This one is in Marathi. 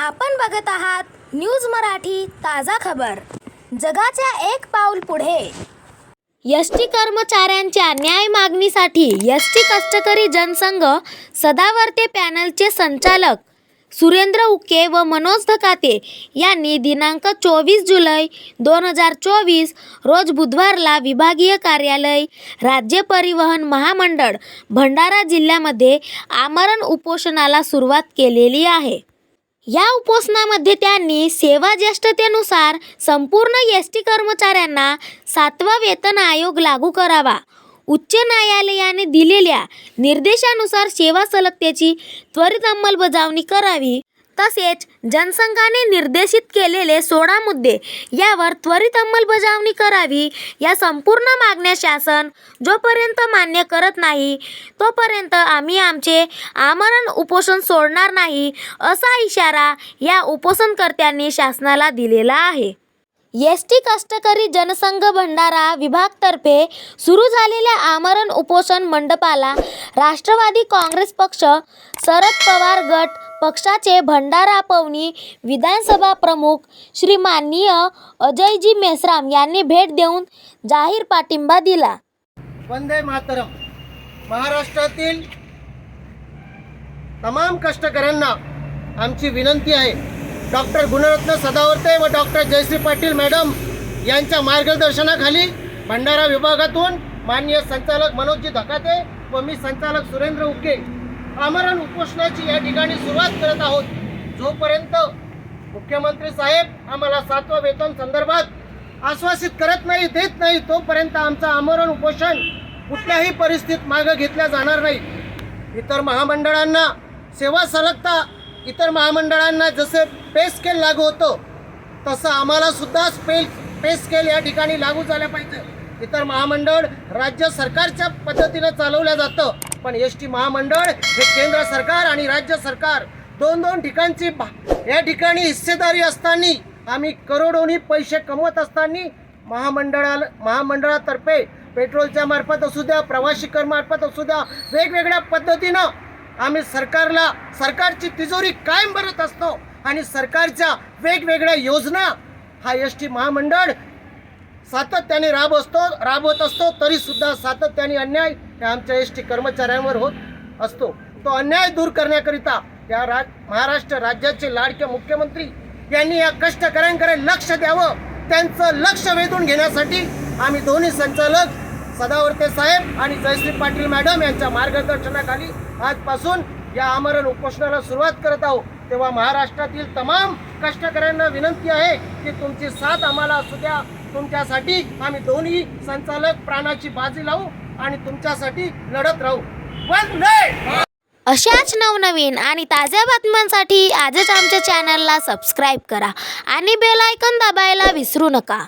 आपण बघत आहात न्यूज मराठी ताजा खबर. जगाच्या एक पाऊल पुढे. एस टी कर्मचाऱ्यांच्या न्याय मागणीसाठी एस टी कष्टकरी जनसंघ सदावर्ते पॅनलचे संचालक सुरेंद्र उके व मनोज धकाते यांनी दिनांक चोवीस जुलै दोन हजार चोवीस रोज बुधवारला विभागीय कार्यालय राज्य परिवहन महामंडळ भंडारा जिल्ह्यामध्ये आमरण उपोषणाला सुरुवात केलेली आहे. या उपोषणामध्ये त्यांनी सेवा ज्येष्ठतेनुसार संपूर्ण एस टी कर्मचाऱ्यांना सातवा वेतन आयोग लागू करावा. उच्च न्यायालयाने दिलेल्या निर्देशानुसार सेवा सलगतेची त्वरित अंमलबजावणी करावी. तसेच जनसंघाने निर्देशित केलेले सोळा मुद्दे यावर त्वरित अंमलबजावणी करावी या संपूर्ण मागण्या शासन जोपर्यंत मान्य करत नाही तोपर्यंत आम्ही आमचे आमरण उपोषण सोडणार नाही असा इशारा या उपोषणकर्त्यांनी शासनाला दिलेला आहे. एस टी कष्टकरी जनसंघ भंडारा विभागतर्फे सुरू झालेल्या आमरण उपोषण मंडपाला राष्ट्रवादी काँग्रेस पक्ष शरद पवार गट पक्षाचे भंडारा पवनी विधानसभा प्रमुख श्री माननीय अजयजी मेश्राम यांनी भेट देऊन जाहीर पाठिंबा दिला. वंदे मातरम. महाराष्ट्रातील तमाम कष्टकऱ्यांना आमची विनंती आहे. डॉक्टर गुणरत्न सदावर्ते व डॉक्टर जयश्री पाटील मॅडम यांच्या मार्गदर्शनाखाली भंडारा विभागातून माननीय संचालक मनोजजी धकाते व मी संचालक सुरेंद्र उके आमरण उपोषणाची या ठिकाणी सुरुवात करत आहोत. जोपर्यंत मुख्यमंत्री साहेब आम्हाला सातवा वेतन संदर्भात आश्वासित करत नाही देत नाही तोपर्यंत आमचं आमरण उपोषण कुठल्याही परिस्थितीत मागं घेतल्या जाणार नाही. इतर महामंडळांना सेवा सलगता इतर महामंडळांना जसे पे स्केल लागू होतं तसं आम्हाला सुद्धा स्पे पे स्केल या ठिकाणी लागू झाल्या पाहिजे. इतर महामंडळ राज्य सरकारच्या पद्धतीनं चालवलं जातं. पण एस टी महामंडळ हे केंद्र सरकार आणि राज्य सरकार दोन दोन ठिकाणची या ठिकाणी हिस्सेदारी असताना आम्ही करोडोनी पैसे कमवत असताना महामंडळाला महामंडळातर्फे पेट्रोलच्या मार्फत असू द्या प्रवासी कर मार्फत असू द्या वेगवेगळ्या पद्धतीनं आम्ही सरकारला सरकारची तिजोरी कायम भरत असतो आणि सरकारच्या वेगवेगळ्या योजना हा एस टी महामंडळ सातत्याने राब असतो राबवत असतो तरी सुद्धा सातत्याने अन्याय हे आमच्या एस टी कर्मचाऱ्यांवर होत असतो. तो अन्याय दूर करण्याकरिता या राज महाराष्ट्र राज्याचे लाडके मुख्यमंत्री यांनी या कष्टकऱ्यांकडे लक्ष द्यावं त्यांचं लक्ष वेधून घेण्यासाठी आम्ही दोन्ही संचालक सदावर्ते साहेब आणि जयश्री पाटील मॅडम यांच्या मार्गदर्शनाखाली आजपासून या आमरण उपोषणाला सुरुवात करत आहोत. तेव्हा महाराष्ट्रातील तमाम कष्टकऱ्यांना विनंती आहे की तुमची साथ आम्हाला असू द्या तुमच्यासाठी आम्ही दोन्ही संचालक प्राणाची बाजी लावू आणि तुमच्यासाठी लढत राहू. वंदे अशाच नवनवीन आणि ताज्या बातम्यांसाठी आजच आमच्या चॅनलला सबस्क्राईब करा आणि बेल आयकॉन दाबायला विसरू नका.